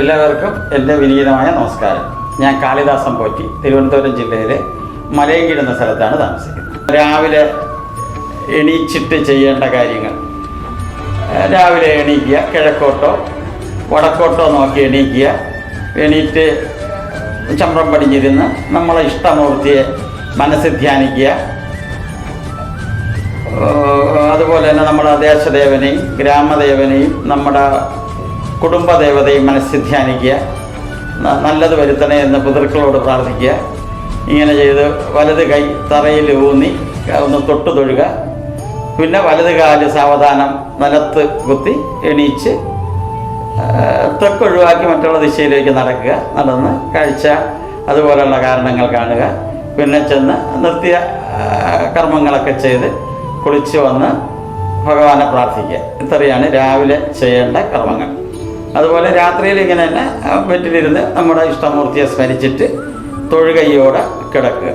എല്ലാവർക്കും എന്റെ വിനീതമായ നമസ്കാരം. ഞാൻ കാളിദാസൻ പോറ്റി തിരുവനന്തപുരം ജില്ലയിലെ മലയങ്കിടുന്ന സ്ഥലത്താണ് താമസിക്കുന്നത്. രാവിലെ എണീച്ചിട്ട് ചെയ്യേണ്ട കാര്യങ്ങൾ. രാവിലെ എണീക്കുക കിഴക്കോട്ടോ വടക്കോട്ടോ നോക്കി എണീക്കുക. എണീറ്റ് ചമ്രം പടിഞ്ഞിരുന്ന് നമ്മളെ ഇഷ്ടമൂർത്തിയെ മനസ്സിൽ ധ്യാനിക്കുക. അതുപോലെ തന്നെ നമ്മുടെ ദേശദേവനെയും ഗ്രാമദേവനെയും നമ്മുടെ കുടുംബദേവതയും മനസ്സിൽ ധ്യാനിക്കുക. നല്ലത് വരുത്തണേ എന്ന് പിതൃക്കളോട് പ്രാർത്ഥിക്കുക. ഇങ്ങനെ ചെയ്ത് വലത് കൈ തറയിൽ ഊന്നി ഒന്ന് തൊട്ട് തൊഴുക. പിന്നെ വലത് കാൽ സാവധാനം നിലത്ത് കുത്തി എണീച്ച് തൊക്കൊഴിവാക്കി മറ്റുള്ള ദിശയിലേക്ക് നടക്കുക. നടന്ന് കാഴ്ച അതുപോലെയുള്ള കാരണങ്ങൾ കാണുക. പിന്നെ ചെന്ന് നിർത്തിയ കർമ്മങ്ങളൊക്കെ ചെയ്ത് കുളിച്ച് വന്ന് ഭഗവാനെ പ്രാർത്ഥിക്കുക. ഇത്രയാണ് രാവിലെ ചെയ്യേണ്ട കർമ്മങ്ങൾ. അതുപോലെ രാത്രിയിൽ ഇങ്ങനെ തന്നെ വെറ്റിലിരുന്ന് നമ്മുടെ ഇഷ്ടമൂർത്തിയെ സ്മരിച്ചിട്ട് തൊഴുകയ്യോടെ കിടക്കുക.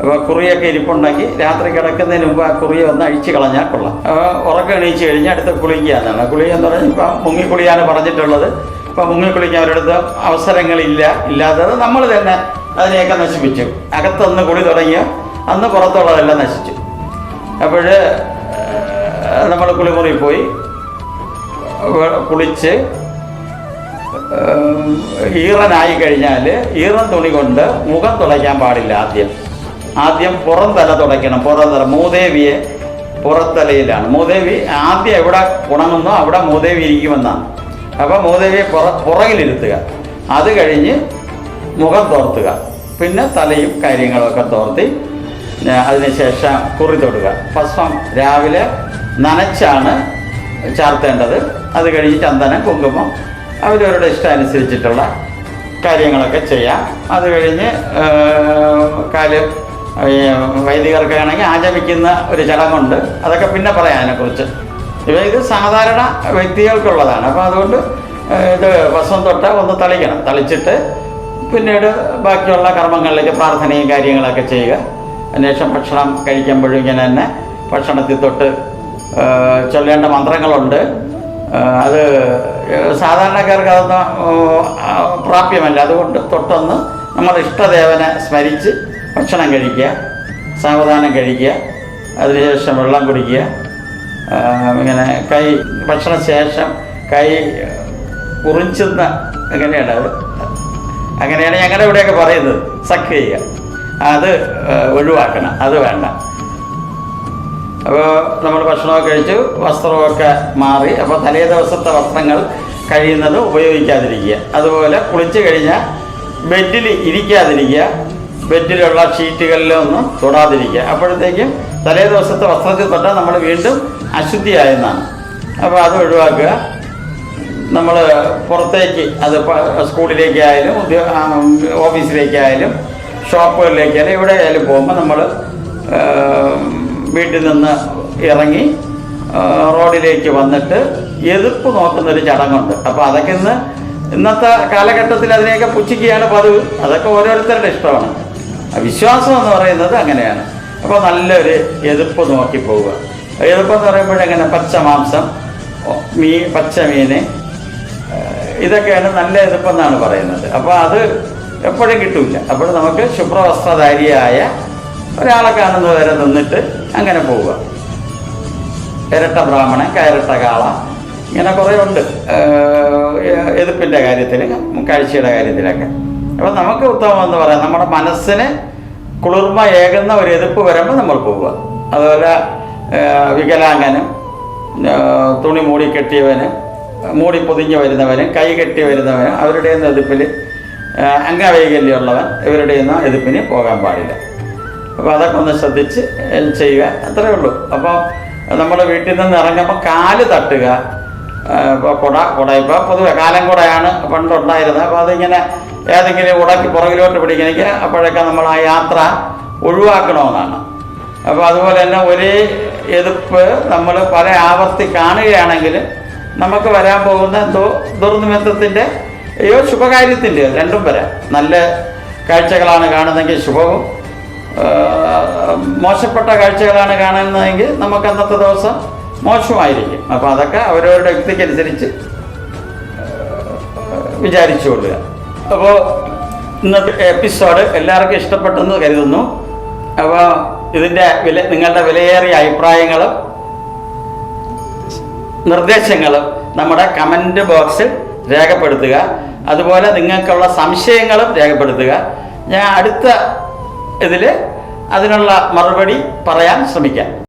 അപ്പോൾ കുറിയൊക്കെ ഇരിപ്പുണ്ടെങ്കിൽ രാത്രി കിടക്കുന്നതിന് മുമ്പ് ആ കുറിയ ഒന്ന് അഴിച്ചു കളഞ്ഞാൽ കൊള്ളാം. ഉറക്കം എണീച്ച് കഴിഞ്ഞാൽ അടുത്ത് കുളിക്കുക എന്നാണ് കുളി എന്ന് പറഞ്ഞാൽ ഇപ്പം മുങ്ങിക്കുളിയാണ് പറഞ്ഞിട്ടുള്ളത്. ഇപ്പം മുങ്ങിക്കുളിക്കാൻ ഒരിടത്ത് അവസരങ്ങളില്ല. ഇല്ലാത്തത് നമ്മൾ തന്നെ അതിനെയൊക്കെ നശിപ്പിച്ചു. അകത്തൊന്ന് കുളി തുടങ്ങിയ അന്ന് പുറത്തുള്ളതെല്ലാം നശിച്ചു. അപ്പോൾ നമ്മൾ കുളിമുറിയിൽ പോയി. കുളിച്ച് ഈറനായി കഴിഞ്ഞാൽ ഈറൻ തുണി കൊണ്ട് മുഖം തുടയ്ക്കാൻ പാടില്ല ആദ്യം. ആദ്യം പുറം തല തുടയ്ക്കണം. പുറം തല മൂദേവിയെ പുറത്തലയിലാണ്. മൂദേവി ആദ്യം എവിടെ ഉണങ്ങുന്നോ അവിടെ മൂദേവി ഇരിക്കുമെന്നാണ്. അപ്പോൾ മൂദേവിയെ പുറ പുറകിലിരുത്തുക. അത് കഴിഞ്ഞ് മുഖം തോർത്തുക. പിന്നെ തലയും കാര്യങ്ങളൊക്കെ തോർത്തി അതിനുശേഷം കുറി തൊടുക. ഭസ്മം രാവിലെ നനച്ചാണ് ചാർത്തേണ്ടത്. അത് കഴിഞ്ഞ് ചന്ദനം കുങ്കുമം അവരവരുടെ ഇഷ്ടം അനുസരിച്ചിട്ടുള്ള കാര്യങ്ങളൊക്കെ ചെയ്യാം. അത് കഴിഞ്ഞ് കാൽ വൈദികർക്ക് ആണെങ്കിൽ ആചമിക്കുന്ന ഒരു ചടങ്ങുണ്ട്. അതൊക്കെ പിന്നെ പറയാം അതിനെക്കുറിച്ച് ഇവ ഇത് സാധാരണ വ്യക്തികൾക്കുള്ളതാണ്. അപ്പോൾ അതുകൊണ്ട് ഇത് വസം തൊട്ട് ഒന്ന് തളിക്കണം. തളിച്ചിട്ട് പിന്നീട് ബാക്കിയുള്ള കർമ്മങ്ങളിലേക്ക് പ്രാർത്ഥനയും കാര്യങ്ങളൊക്കെ ചെയ്യുക. അതിനുശേഷം ഭക്ഷണം കഴിക്കുമ്പോഴും ഇങ്ങനെ തന്നെ. ഭക്ഷണത്തിൽ തൊട്ട് ചൊല്ലേണ്ട മന്ത്രങ്ങളുണ്ട്. അത് സാധാരണക്കാർക്ക് അതൊന്നും പ്രാപ്യമല്ല. അതുകൊണ്ട് തൊട്ടൊന്ന് നമ്മൾ ഇഷ്ടദേവനെ സ്മരിച്ച് ഭക്ഷണം കഴിക്കുക സാവധാനം കഴിക്കുക അതിനുശേഷം വെള്ളം കുടിക്കുക ഇങ്ങനെ കൈ ഭക്ഷണ ശേഷം കൈ ഉറിഞ്ചുന്ന എങ്ങനെയാണ് അത്? അങ്ങനെയാണ് ഞങ്ങളുടെ ഇവിടെയൊക്കെ പറയുന്നത്. സക്ക് ചെയ്യുക. അത് ഒഴിവാക്കണം. അത് വേണ്ട. അപ്പോൾ നമ്മൾ ഭക്ഷണമൊക്കെ കഴിച്ചു വസ്ത്രമൊക്കെ മാറി. അപ്പോൾ തലേ ദിവസത്തെ വസ്ത്രങ്ങൾ കഴിയുന്നത് ഉപയോഗിക്കാതിരിക്കുക. അതുപോലെ കുളിച്ച് കഴിഞ്ഞാൽ ബെഡിൽ ഇരിക്കാതിരിക്കുക. ബെഡിലുള്ള ഷീറ്റുകളിലൊന്നും തൊടാതിരിക്കുക. അപ്പോഴത്തേക്കും തലേ ദിവസത്തെ വസ്ത്രത്തിൽ തൊട്ടാൽ നമ്മൾ വീണ്ടും അശുദ്ധിയായെന്നാണ് അപ്പോൾ അത് ഒഴിവാക്കുക. നമ്മൾ പുറത്തേക്ക് അത് സ്കൂളിലേക്കായാലും ഉദ്യോഗ ഓഫീസിലേക്കായാലും ഷോപ്പുകളിലേക്കായാലും എവിടെയായാലും പോകുമ്പോൾ നമ്മൾ വീട്ടിൽ നിന്ന് ഇറങ്ങി റോഡിലേക്ക് വന്നിട്ട് എതിർപ്പ് നോക്കുന്നൊരു ചടങ്ങുണ്ട്. അപ്പോൾ അതൊക്കെ ഇന്ന് ഇന്നത്തെ കാലഘട്ടത്തിൽ അതിനെയൊക്കെ പുച്ഛിക്കുകയാണ് പതിവ്. അതൊക്കെ ഓരോരുത്തരുടെ ഇഷ്ടമാണ്. വിശ്വാസം എന്ന് പറയുന്നത് അങ്ങനെയാണ്. അപ്പോൾ നല്ലൊരു എതിർപ്പ് നോക്കി പോവുക. എതിർപ്പെന്ന് പറയുമ്പോഴെങ്ങനെ പച്ച മാംസം മീൻ പച്ച മീന് ഇതൊക്കെയാണ് നല്ല എതിർപ്പെന്നാണ് പറയുന്നത്. അപ്പോൾ അത് എപ്പോഴും കിട്ടില്ല അപ്പോൾ നമുക്ക് ശുഭ്രവസ്ത്രധാരിയായ ഒരാളെ കാണുന്നവരെ നിന്നിട്ട് അങ്ങനെ പോവുക. ഇരട്ട ബ്രാഹ്മണൻ കയറിട്ട കാള ഇങ്ങനെ കുറേ ഉണ്ട്. എതിർപ്പിന്റെ കാര്യത്തിൽ കാഴ്ചയുടെ കാര്യത്തിലൊക്കെ. അപ്പോൾ നമുക്ക് ഉത്തമം എന്ന് പറയാം നമ്മുടെ മനസ്സിന് കുളിർമ ഏകുന്ന ഒരു എതിർപ്പ് വരുമ്പോൾ നമ്മൾ പോവുക. അതുപോലെ വികലാംഗനും തുണി മൂടി കെട്ടിയവന് മൂടി പൊതിഞ്ഞ് വരുന്നവന് കൈ കെട്ടി വരുന്നവനും അവരുടെ എതിർപ്പിൽ അംഗവൈകല്യമുള്ളവൻ ഇവരുടെ എതിർപ്പിന് പോകാൻ പാടില്ല. അപ്പോൾ അതൊക്കെ ഒന്ന് ശ്രദ്ധിച്ച് ചെയ്യുക. അത്രേ ഉള്ളൂ. അപ്പോൾ നമ്മൾ വീട്ടിൽ നിന്ന് ഇറങ്ങുമ്പോൾ കാൽ തട്ടുക. ഇപ്പോൾ കുട കുട ഇപ്പോൾ പൊതുവെ കാലം കുടയാണ് പണ്ടുണ്ടായിരുന്നത്. അപ്പോൾ അതിങ്ങനെ ഏതെങ്കിലും ഉടക്കി പുറകിലോട്ട് പിടിക്കണമെങ്കിൽ അപ്പോഴൊക്കെ നമ്മൾ ആ യാത്ര ഒഴിവാക്കണമെന്നാണ്. അപ്പോൾ അതുപോലെ തന്നെ ഒരേ എതിർപ്പ് നമ്മൾ പല ആവർത്തി കാണുകയാണെങ്കിൽ നമുക്ക് വരാൻ പോകുന്ന എന്തോ ദുർനിമിത്തത്തിന്റെ അയ്യോ ശുഭകാര്യത്തിന്റെ രണ്ടും വരാം. നല്ല കാഴ്ചകളാണ് കാണുന്നതെങ്കിൽ ശുഭവും മോശപ്പെട്ട കാഴ്ചകളാണ് കാണുന്നതെങ്കിൽ നമുക്ക് അന്നത്തെ ദിവസം മോശമായിരിക്കും. അപ്പോൾ അതൊക്കെ അവരവരുടെ വ്യക്തിക്കനുസരിച്ച് വിചാരിച്ചു കൊള്ളുക. അപ്പോൾ ഇന്നത്തെ എപ്പിസോഡ് എല്ലാവർക്കും ഇഷ്ടപ്പെട്ടെന്ന് കരുതുന്നു. അപ്പോൾ ഇതിന്റെ വില നിങ്ങളുടെ വിലയേറിയ അഭിപ്രായങ്ങളും നിർദ്ദേശങ്ങളും നമ്മുടെ കമന്റ് ബോക്സിൽ രേഖപ്പെടുത്തുക. അതുപോലെ നിങ്ങൾക്കുള്ള സംശയങ്ങളും രേഖപ്പെടുത്തുക. ഞാൻ അടുത്ത ഇതിൽ അതിനുള്ള മറുപടി പറയാൻ ശ്രമിക്കാം.